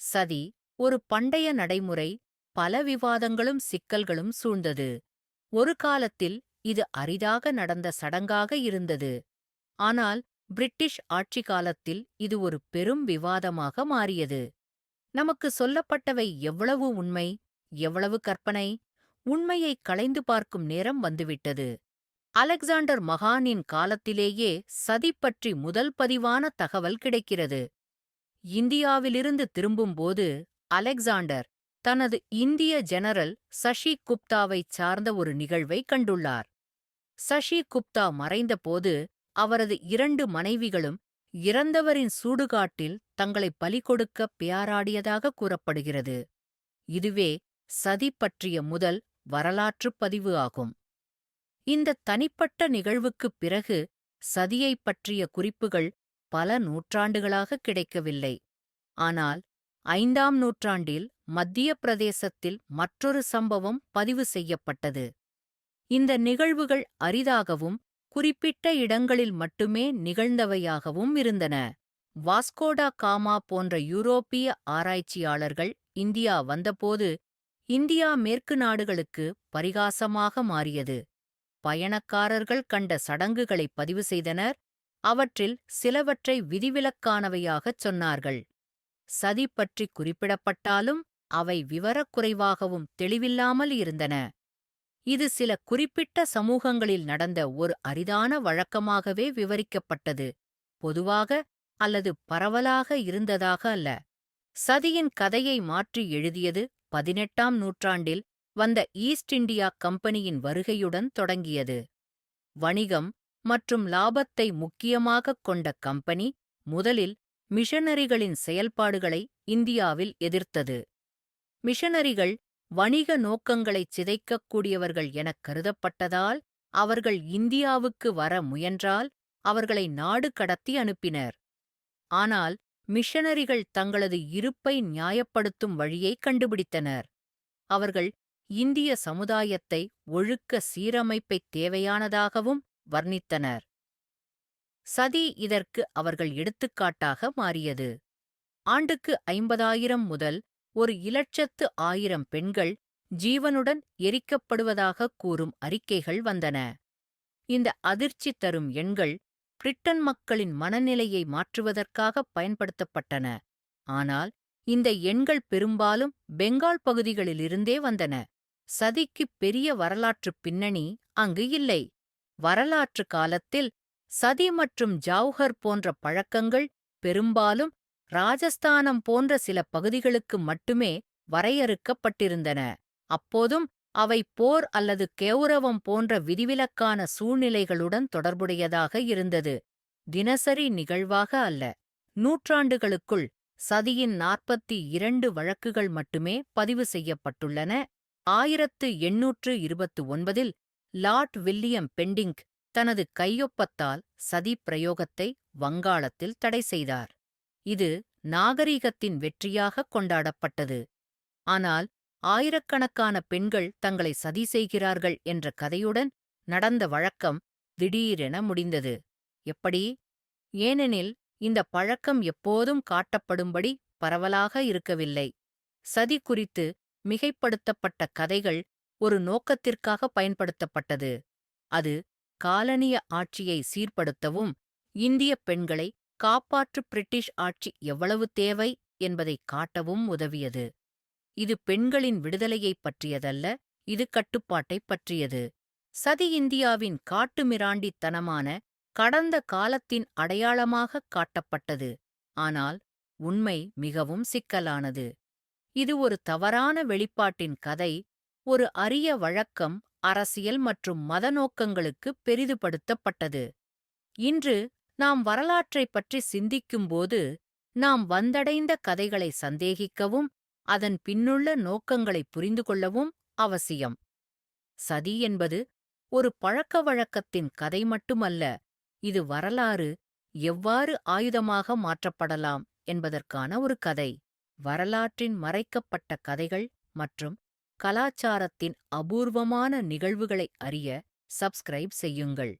சதி ஒரு பண்டைய நடைமுறை பல விவாதங்களும் சிக்கல்களும் சூழ்ந்தது. ஒரு காலத்தில் இது அரிதாக நடந்த சடங்காக இருந்தது. ஆனால் பிரிட்டிஷ் ஆட்சி காலத்தில் இது ஒரு பெரும் விவாதமாக மாறியது. நமக்கு சொல்லப்பட்டவை எவ்வளவு உண்மை எவ்வளவு கற்பனை உண்மையை களைந்து பார்க்கும் நேரம் வந்துவிட்டது. அலெக்சாண்டர் மகானின் காலத்திலேயே சதி பற்றி முதல் பதிவான தகவல் கிடைக்கிறது. இந்தியாவிலிருந்து திரும்பும்போது அலெக்சாண்டர் தனது இந்திய ஜெனரல் சஷி குப்தாவைச் சார்ந்த ஒரு நிகழ்வை கண்டுள்ளார். சஷி குப்தா மறைந்தபோது அவரது இரண்டு மனைவிகளும் இறந்தவரின் சூடுகாட்டில் தங்களை பலி கொடுக்க பியாராடியதாக கூறப்படுகிறது. இதுவே சதி பற்றிய முதல் வரலாற்றுப் பதிவு ஆகும். இந்த தனிப்பட்ட நிகழ்வுக்குப் பிறகு சதியைப் பற்றிய குறிப்புகள் பல நூற்றாண்டுகளாக கிடைக்கவில்லை. ஆனால் ஐந்தாம் நூற்றாண்டில் மத்திய பிரதேசத்தில் மற்றொரு சம்பவம் பதிவு செய்யப்பட்டது. இந்த நிகழ்வுகள் அரிதாகவும் குறிப்பிட்ட இடங்களில் மட்டுமே நிகழ்ந்தவையாகவும் இருந்தன. வாஸ்கோடா காமா போன்ற யூரோப்பிய ஆராய்ச்சியாளர்கள் இந்தியா வந்தபோது இந்தியா மேற்கு நாடுகளுக்கு பரிகாசமாக மாறியது. பயணக்காரர்கள் கண்ட சடங்குகளை பதிவு செய்தனர் அவற்றில் சிலவற்றை விதிவிலக்கானவையாகச் சொன்னார்கள். சதி பற்றி குறிப்பிடப்பட்டாலும் அவை விவரக்குறைவாகவும் தெளிவில்லாமல் இருந்தன. இது சில குறிப்பிட்ட சமூகங்களில் நடந்த ஒரு அரிதான வழக்கமாகவே விவரிக்கப்பட்டது. பொதுவாக அல்லது பரவலாக இருந்ததாக அல்ல. சதியின் கதையை மாற்றி எழுதியது பதினெட்டாம் நூற்றாண்டில் வந்த ஈஸ்ட் இண்டியா கம்பெனியின் வருகையுடன் தொடங்கியது. வணிகம் மற்றும் லாபத்தை முக்கியமாகக் கொண்ட கம்பெனி முதலில் மிஷனரிகளின் செயல்பாடுகளை இந்தியாவில் எதிர்த்தது. மிஷனரிகள் வணிக நோக்கங்களைச் சிதைக்கக்கூடியவர்கள் எனக் கருதப்பட்டதால் அவர்கள் இந்தியாவுக்கு வர முயன்றால் அவர்களை நாடு கடத்தி அனுப்பினர். ஆனால் மிஷனரிகள் தங்களது இருப்பை நியாயப்படுத்தும் வழியைக் கண்டுபிடித்தனர். அவர்கள் இந்திய சமுதாயத்தை ஒழுக்க சீரமைப்பைத் தேவையானதாகவும் வர்ணித்தனர். சதி இதற்கு அவர்கள் எடுத்துக்காட்டாக மாறியது. ஆண்டுக்கு ஐம்பதாயிரம் முதல் ஒரு இலட்சத்து ஆயிரம் பெண்கள் ஜீவனுடன் எரிக்கப்படுவதாகக் கூறும் அறிக்கைகள் வந்தன. இந்த அதிர்ச்சி தரும் எண்கள் பிரிட்டன் மக்களின் மனநிலையை மாற்றுவதற்காகப் பயன்படுத்தப்பட்டன. ஆனால் இந்த எண்கள் பெரும்பாலும் பெங்கால் பகுதிகளிலிருந்தே வந்தன. சதிக்குப் பெரிய வரலாற்றுப் பின்னணி அங்கு இல்லை. வரலாற்று காலத்தில் சதி மற்றும் ஜவுஹர் போன்ற பழக்கங்கள் பெரும்பாலும் ராஜஸ்தானம் போன்ற சில பகுதிகளுக்கு மட்டுமே வரையறுக்கப்பட்டிருந்தன. அப்போதும் அவை போர் அல்லது கெளரவம் போன்ற விதிவிலக்கான சூழ்நிலைகளுடன் தொடர்புடையதாக இருந்தது. தினசரி நிகழ்வாக அல்ல. நூற்றாண்டுகளுக்குள் சதியின் நாற்பத்தி இரண்டு வழக்குகள் மட்டுமே பதிவு செய்யப்பட்டுள்ளன. ஆயிரத்து எண்ணூற்று இருபத்து ஒன்பதில் லார்ட் வில்லியம் பெண்டிங் தனது கையொப்பத்தால் சதி பிரயோகத்தை வங்காளத்தில் தடை செய்தார். இது நாகரீகத்தின் வெற்றியாகக் கொண்டாடப்பட்டது. ஆனால் ஆயிரக்கணக்கான பெண்கள் தங்களை சதி செய்கிறார்கள் என்ற கதையுடன் நடந்த வழக்கம் திடீரென முடிந்தது. எப்படி? ஏனெனில் இந்த பழக்கம் எப்போதும் காட்டப்படும்படி பரவலாக இருக்கவில்லை. சதி குறித்து மிகைப்படுத்தப்பட்ட கதைகள் ஒரு நோக்கத்திற்காக பயன்படுத்தப்பட்டது. அது காலனிய ஆட்சியை சீர்படுத்தவும் இந்தியப் பெண்களை காப்பாற்று பிரிட்டிஷ் ஆட்சி எவ்வளவு தேவை என்பதைக் காட்டவும் உதவியது. இது பெண்களின் விடுதலையைப் பற்றியதல்ல இது கட்டுப்பாட்டைப் பற்றியது. சதி இந்தியாவின் காட்டுமிராண்டித்தனமான கடந்த காலத்தின் அடையாளமாகக் காட்டப்பட்டது. ஆனால் உண்மை மிகவும் சிக்கலானது. இது ஒரு தவறான வெளிப்பாட்டின் கதை ஒரு அரிய வழக்கம் அரசியல் மற்றும் மத நோக்கங்களுக்கு பெரிதுபடுத்தப்பட்டது. இன்று நாம் வரலாற்றைப் பற்றி சிந்திக்கும்போது நாம் வந்தடைந்த கதைகளை சந்தேகிக்கவும் அதன் பின்னுள்ள நோக்கங்களைப் புரிந்து கொள்ளவும் அவசியம். சதி என்பது ஒரு பழக்க வழக்கத்தின் கதை மட்டுமல்ல இது வரலாறு எவ்வாறு ஆயுதமாக மாற்றப்படலாம் என்பதற்கான ஒரு கதை. வரலாற்றின் மறைக்கப்பட்ட கதைகள் மற்றும் கலாச்சாரத்தின் அபூர்வமான நிகழ்வுகளை அறிய சப்ஸ்கிரைப் செய்யுங்கள்.